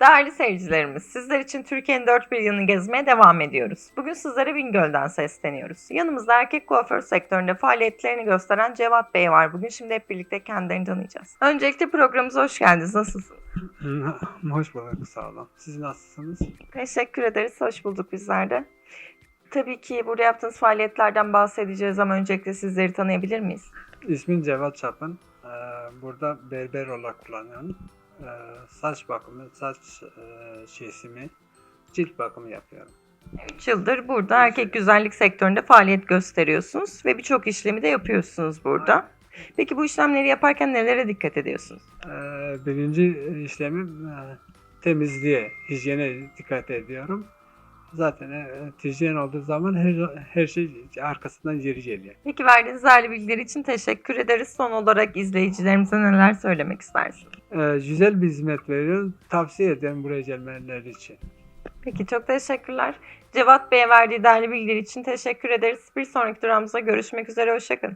Değerli seyircilerimiz, sizler için Türkiye'nin dört bir yanını gezmeye devam ediyoruz. Bugün sizlere Bingöl'den sesleniyoruz. Yanımızda erkek kuaför sektöründe faaliyetlerini gösteren Cevat Bey var. Bugün şimdi hep birlikte kendilerini tanıyacağız. Öncelikle programımıza hoş geldiniz. Nasılsınız? Hoş bulduk sağ olun. Siz nasılsınız? Teşekkür ederiz. Hoş bulduk bizler de. Tabii ki burada yaptığınız faaliyetlerden bahsedeceğiz ama öncelikle sizleri tanıyabilir miyiz? İsmim Cevat Çapın. Ee, burada berber olarak kullanıyorum. Ee, saç bakımı, saç e, kesimi, cilt bakımı yapıyorum. 3 yıldır burada erkek güzellik sektöründe faaliyet gösteriyorsunuz ve birçok işlemi de yapıyorsunuz burada. Peki bu işlemleri yaparken nelere dikkat ediyorsunuz? Ee, birinci işlemim e, temizliğe, hijyene dikkat ediyorum. Zaten e, hijyen olduğu zaman her, her şey arkasından geri geliyor. Peki verdiğiniz değerli bilgiler için teşekkür ederiz. Son olarak izleyicilerimize neler söylemek istersiniz? Ee, güzel bir hizmet veriyoruz. Tavsiye ederim buraya gelmeleri için. Peki çok teşekkürler. Cevat Bey'e verdiği değerli bilgiler için teşekkür ederiz. Bir sonraki durağımızda görüşmek üzere. Hoşçakalın.